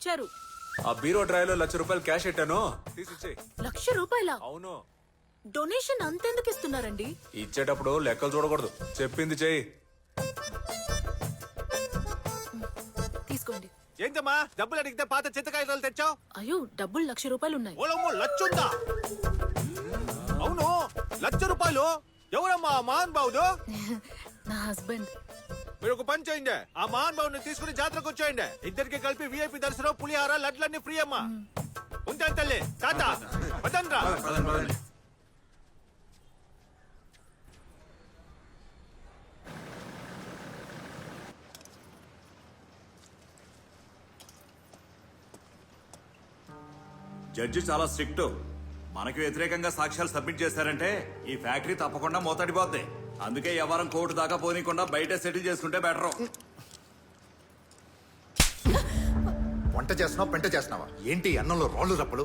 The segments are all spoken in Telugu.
వచ్చారు. ఆ బీరో డ్రైవ్లో లక్ష రూపాయలు క్యాష్ పెట్టాను. తీసిచ్చే లక్ష రూపాయల? అవును. డొనేషన్ అంతెందుకు ఇస్తున్నారండి? ఇచ్చేటప్పుడు లెక్కలు చూడకూడదు. చెప్పింది చెయ్యి. తీసుకోండి. ఏంటమ్మా? డబ్బులు అడిగితే పాత చింతకాయలు తెచ్చావు? అయ్యో డబ్బులు లక్ష రూపాయలు ఉన్నాయి. ఓలమ్మో లచ్చుందా? అవును. లక్ష రూపాయలు? ఎవరమ్మా? మహాన్ బావుడు నా హస్బెండ్. మీరు ఒక పని చేయండి. ఆ మహాన్ బావుని తీసుకుని జాతరకు వచ్చేయండి. ఇద్దరికి కలిపి విఐపి దర్శనం పులిహార లడ్లన్నీ ఫ్రీ అమ్మా. ఉంటాను తల్లి తాత పదండ్రా. జడ్జి చాలా స్ట్రిక్ట్. మనకి వ్యతిరేకంగా సాక్ష్యాలు సబ్మిట్ చేశారంటే ఈ ఫ్యాక్టరీ తప్పకుండా మూతడిపోద్ది. అందుకే ఎవరం కోర్టు దాకా పోనీకుండా బయట సెటిల్ చేసుకుంటే బెటర్ వంట చేస్తున్నావా? పెంట చేస్తున్నావా? ఏంటి అన్నంలో రాళ్ళు రప్పలు?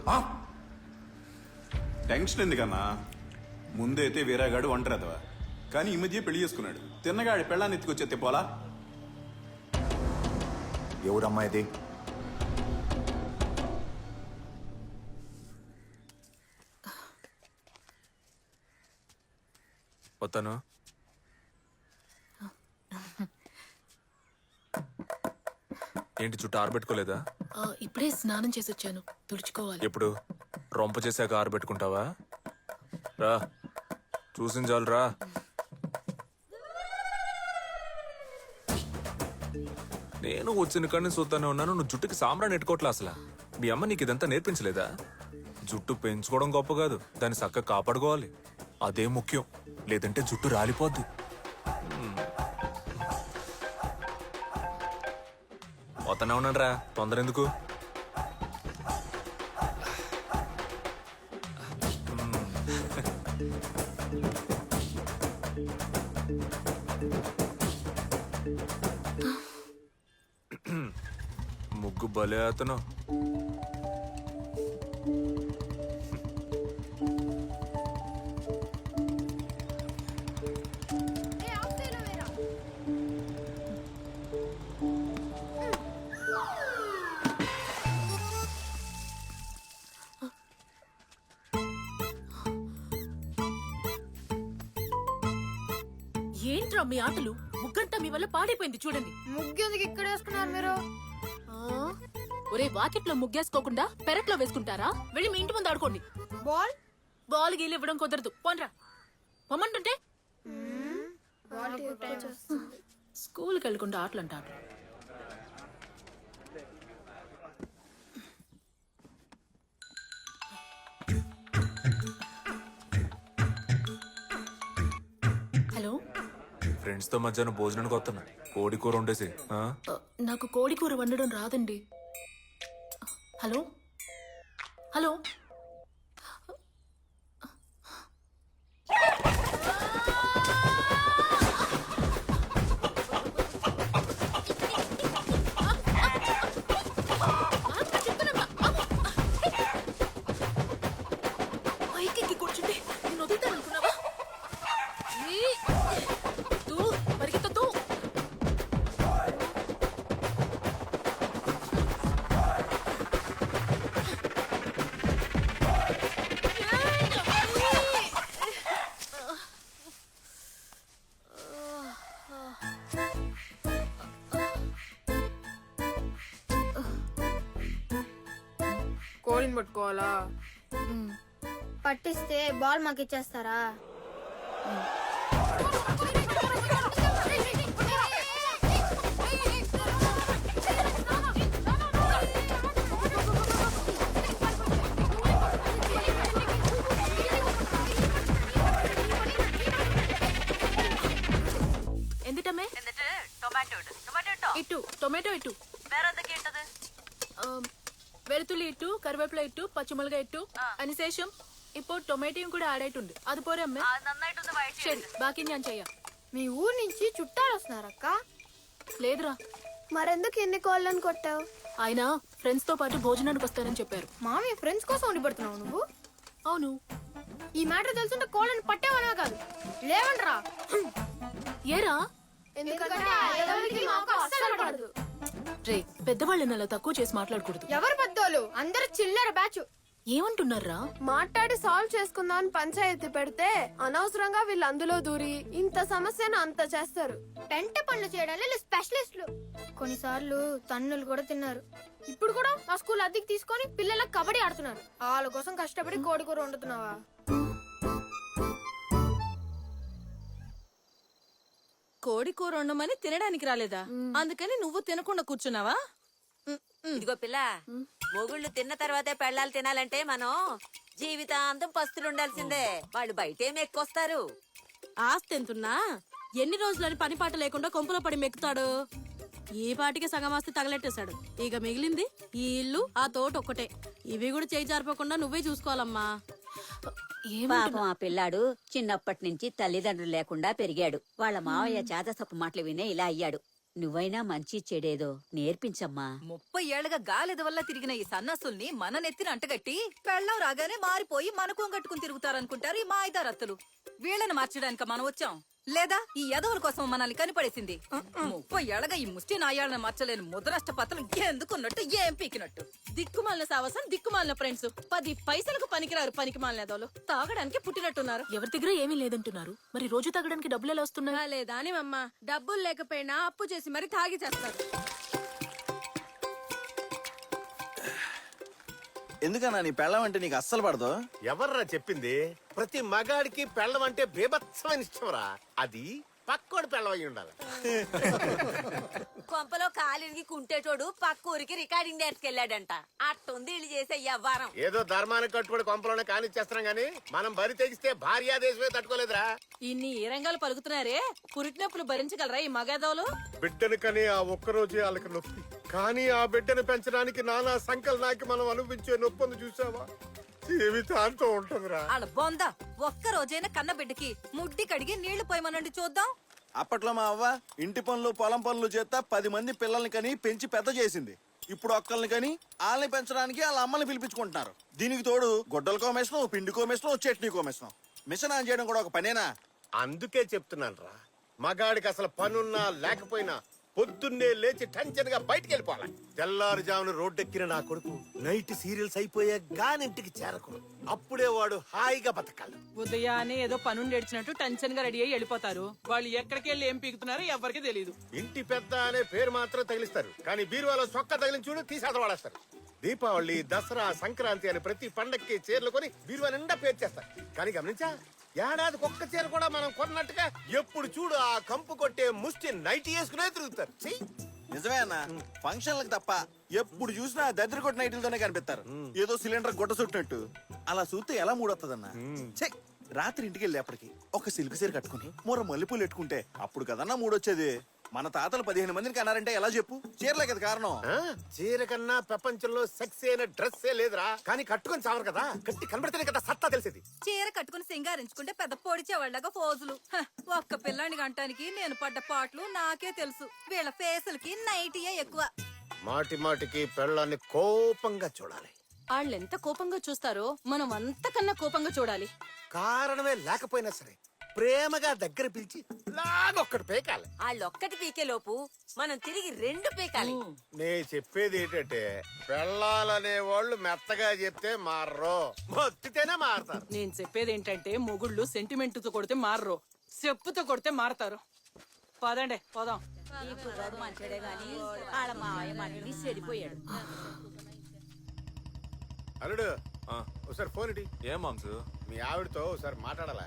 టెన్షన్ ఎందుకన్నా? ముందైతే వీరాగాడు ఒంటరిదవా కానీ ఈ మధ్య పెళ్ళి చేసుకున్నాడు. తిన్నగాడి పెళ్ళాన్ని ఎత్తుకొచ్చే పోలా? ఎవరమ్మా ఇది వస్తాను ఏంటి చుట్టూ ఆరబెట్టుకోలేదా? ఆ, ఇప్పుడే స్నానం చేసి వచ్చాను. తుడుచుకోవాలి. ఎప్పుడు? రొంప చేశాక ఆరబెట్టుకుంటావా? రా చూసిన చాలు రా. నేను వచ్చిన కానీ చూస్తానే ఉన్నాను. నువ్వు జుట్టుకి సాంబ్రాన్ని ఎట్టుకోవట్లే అసలు? మీ అమ్మ నీకు ఇదంతా నేర్పించలేదా? జుట్టు పెంచుకోవడం గొప్ప కాదు. దాన్ని చక్కగా కాపాడుకోవాలి. అదే ముఖ్యం. లేదంటే జుట్టు రాలిపోద్ది. వస్తానే ఉన్నాను రా తొందర ఎందుకు ముగ్గు భలే అతను ఏంట్రా మీ ఆటలు? ముగ్గంతా మీ వల్ల పాడైపోయింది చూడండి. ముగ్గెందుకు ఇక్కడ వేసుకున్నారు మీరు? ఆ? ఒరే వాకిట్లో ముగ్గేసుకోకుండా పెరట్లో వేసుకుంటారా? వెళ్ళి మీ ఇంటి ముందు ఆడుకోండి. బాల్? బాల్ గీలు ఇవ్వడం కుదరదు. పోన్రా. పొమ్మంటుంటే? స్కూల్కి వెళ్ళకుండా ఆటలు అంట ఆటలు హలో? ఫ్రెండ్స్తో మధ్యాహ్నం భోజనానికి వస్తున్నా. కోడి కూర వండేసి ఆ? నాకు కోడి కూర వండడం రాదండి. హలో? హలో? కోడిని పట్టుకోవాలా పట్టిస్తే బాల్ మాకు ఇచ్చేస్తారా എന്തിട്ടമ്മേ എന്നിട്ട് ടൊമാറ്റോ ഇട് ടൊമാറ്റോ ഇട്ടോ ഇട്ടു ടൊമാറ്റോ ഇട്ടു വെളുത്തുള്ളി ഇട്ടു കറിവേപ്പില ഇട്ടു പച്ചമുളക് ഇട്ടു അതിനുശേഷം ഇപ്പോൾ ടൊമാറ്റോയും കൂടെ ആഡ് ആയിട്ടുണ്ട് അതുപോലെ അമ്മ ആ നന്നായിട്ടൊന്ന് വഴറ്റി ശരി ബാക്കി ഞാൻ ചെയ്യാം మీ ఊరు నుంచి చుట్టాలు వస్తున్నారక్క లేదురా మరెందుకు ఎన్ని కోళ్ళని కొట్టావు ఆయన ఫ్రెండ్స్ తో పాటు భోజనానికి వస్తారని చెప్పారు మామయ్య ఫ్రెండ్స్ కోసం వండి పెడుతున్నావు నువ్వు అవును ఈ మ్యాటర్ తెలుసుంటే కోళ్ళని పట్టేవనే కాదు లేవండ్రా ఏరా ఎందుకంటే రే పెద్దవాళ్ళని అలా తక్కువ చేసి మాట్లాడకూడదు. ఎవరు పెద్దోళ్ళు? అందరు చిల్లర బ్యాచ్. ఏమంటున్నారా మాట్లాడి సాల్వ్ చేసుకుందాం అని పంచాయతీ పెడితే అనవసరంగా వీళ్ళు అందులో దూరి ఇంత సమస్యను అంత చేస్తారు. పెంట పనులు చేయడానికి వీళ్ళు స్పెషలిస్టులు. కొన్నిసార్లు తన్నులు కూడా తిన్నారు. ఇప్పుడు కూడా ఆ స్కూల్ అద్దెకి తీసుకొని పిల్లలకు కబడ్డీ ఆడుతున్నారు. వాళ్ళ కోసం కష్టపడి కోడి కూర వండుతున్నావా? కోడి కూర వండమని తినడానికి రాలేదా? అందుకని నువ్వు తినకుండా కూర్చున్నావా. ఇదిగో పిల్ల మొగుళ్ళు తిన్న తర్వాతే పెళ్ళాలు తినాలంటే మనం జీవితాంతం పస్తులు ఉండాల్సిందే. వాళ్ళు బయటేం ఎక్కువస్తారు ఆస్తి ఎంతున్నా? ఎన్ని రోజులని పని పాట లేకుండా కొంపలో పడి మెక్కుతాడు? ఈ పాటికి సగం ఆస్తి తగలెట్టేశాడు. ఇక మిగిలింది ఈ ఇల్లు ఆ తోట ఒక్కటే. ఇవి కూడా చేయి జారిపోకుండా నువ్వే చూసుకోవాలమ్మా. పాపం ఆ పిల్లాడు చిన్నప్పటి నుంచి తల్లిదండ్రులు లేకుండా పెరిగాడు. వాళ్ళ మావయ్య చేతసప్పు మాటలు వినే ఇలా అయ్యాడు. నువ్వైనా మంచి చెడేదో నేర్పించమ్మా. ముప్పై ఏళ్ళుగా గాలిద వల్ల తిరిగిన ఈ సన్నసుల్ని మన నెత్తిన అంటగట్టి పెళ్ళం రాగానే మారిపోయి మనకు కట్టుకుని తిరుగుతారనుకుంటారు ఈ మాయిదారత్తులు. వీళ్ళని మార్చడానికి మనం వచ్చాం. లేదా ఈ యదవుల కోసం మనల్ని కనిపడేసింది. ముప్పై ఏళ్ళగా ఈ ముష్టి నాయాళ్ళని మార్చలేని ముద్రష్ట పత్రం ఎందుకున్నట్టు ఏం పీకినట్టు? దిక్కుమాలిన సావసం దిక్కుమాలిన ఫ్రెండ్స్ పది పైసలకు పనికిరారు పనికి మాలినదోలు తాగడానికి పుట్టినట్టున్నారు. ఎవరి దగ్గర ఏమీ లేదంటున్నారు. మరి రోజు తాగడానికి డబ్బులు ఎలా వస్తున్నాయి? లేదా అని అమ్మ డబ్బులు లేకపోయినా అప్పు చేసి మరి తాగి చేస్తారు. ఎందుకన్నా నీ పెళ్ళం అంటే నీకు అస్సలు పడదు? ఎవర్రా చెప్పింది? ప్రతి మగాడికి పెళ్ళం అంటే బీభత్సమైన ఇష్టంరా. అది పక్కోడి పెళ్ళం అయి ఉండాలి. కొంపలో కాలిరిగి కుంటేటోడు పక్క ఊరికి రికార్డింగ్ డాన్స్కి వెళ్ళాడంట అట్టుంది ఇల్లు చేసే వ్యవహారం ఏదో ధర్మానికి కట్టుబడి కొంపలోనే కానిచ్చేస్తున్నాం గానీ మనం బరి తెగిస్తే భార్యా దేశమే తట్టుకోలేదురా. ఇన్ని ఏ రంగాలు పలుకుతున్నారే పురిటినొప్పులు భరించగలరా ఈ మగాదోలు? బిడ్డను కని ఆ ఒక్కరోజే వాళ్ళకి నొప్పి. కానీ ఆ బిడ్డను పెంచడానికి నానా సంకల్ నాకి మనం అనుభవించే నొప్పిని చూసావా? జీవితాంతం ఉంటుందిరా. వాళ్ళ బొంద ఒక్క రోజైనా కన్న బిడ్డకి ముడ్డి కడిగి నీళ్ళు పోయమనండి చూద్దాం. అప్పట్లో మా అవ్వ ఇంటి పనులు పొలం పనులు చేత పది మంది పిల్లల్ని కని పెంచి పెద్ద చేసింది. ఇప్పుడు ఒక్కల్ని కని వాళ్ళని పెంచడానికి వాళ్ళ అమ్మని పిలిపించుకుంటున్నారు. దీనికి తోడు గొడ్డల కోమేషను పిండి కోమేషను చట్నీ కోమేషను మిషన్ ఆన్ చేయడం కూడా ఒక పనేనా? అందుకే చెప్తున్నాను రా మగాడికి అసలు పనున్నా లేకపోయినా పొద్దున్నే లేచి టెన్షన్గా బయటికి వెళ్ళిపోవాలి తెల్లారుజామున రోడ్డెక్కిన నా కొడుకు నైట్ సీరియల్స్ అయిపోయా గానింటికి చేరకూడదు. అప్పుడే వాడు హాయిగా బతకాలి. ఉదయాన్నే ఏదో పనుండి ఏడ్చినట్టు టెన్షన్గా రెడీ అయ్యి వెళ్ళిపోతారు. వాళ్ళు ఎక్కడికి వెళ్ళి ఏం పీకుతున్నారో ఎవరికి తెలియదు ఇంటి పెద్ద అనే పేరు మాత్రం తగిలిస్తారు. కానీ బీరువాలో సొక్క తగిలించి చూడు తీసి వాడేస్తారు. దీపావళి దసరా సంక్రాంతి అని ప్రతి పండక్కి చీరలు కొని బీరువా నిండా పేరు చేస్తారు. కానీ గమనించా? ఏడాదికి ఒక్క చీర కూడా మనం కొన్నట్టుగా ఎప్పుడు చూడు ఆ కంపు కొట్టే ముష్టి నైట్ వేసుకునే తిరుగుతారు! నిజమే అన్న. ఫంక్షన్లకు తప్ప ఎప్పుడు చూసినా దద్దరి కొట్టిన నైట్లతోనే కనిపిస్తారు. ఏదో సిలిండర్ గుడ్డ చుట్టినట్టు. అలా చూస్తే ఎలా మూడొస్తుందన్న ఛే, రాత్రి ఇంటికి వెళ్ళేప్పటికి ఒక సిల్క్ సీర కట్టుకుని మూర మల్లెపూలు పెట్టుకుంటే అప్పుడు కదన్నా మూడొచ్చేది. మన తాతలు పదిహేను మందిని కన్నారంటే ఎలా చెప్పు? చీరలే కదా కారణం. ఆ, చీర కన్నా ప్రపంచంలో సెక్స్ అయిన డ్రెస్ లేదురా. కానీ కట్టుకొని చావరు కదా. కట్టి కనబడితేనే కదా సత్తా తెలిసేది. చీర కట్టుకుని సింగారించుకుంటే పెద్ద పొడిచేవాళ్ళగా ఫోజులు. హ, ఒక్క పిల్లాని గంటానికి నేను పడ్డ పాటలు నాకే తెలుసు. వీళ్ళ ఫేసులకి నైటీయే ఎక్కువ. మాటి మాటికి పెళ్ళాన్ని కోపంగా చూడాలి. వాళ్ళు ఎంత కోపంగా చూస్తారో మనం అంతకన్నా కోపంగా చూడాలి. కారణమే లేకపోయినా సరే ప్రేమగా దగ్గర పిలిచి లాగొక్కడు పేకాలి. వాళ్ళొక్కటి పీకే లోపు మనం తిరిగి రెండు పీకాలి. నే చెప్పేది ఏంటంటే పెళ్ళాలనే వాళ్ళు మెత్తగా చెప్తే మారరు. మొత్తితేనే మారతారు. నేను చెప్పేది ఏంటంటే మొగుళ్ళు సెంటిమెంట్తో కొడితే మారరు చెప్పుతో కొడితే మారతారు. పదండి పోదాం. ఈ కుర్రాడు మంచోడే గాని వాళ్ళ మావయ్య మళ్ళీ చెడిపోయాడు. అల్లుడు ఒకసారి ఫోన్ ఇటీ. ఏం మాంసు? మీ ఆవిడతో ఒకసారి మాట్లాడాలా?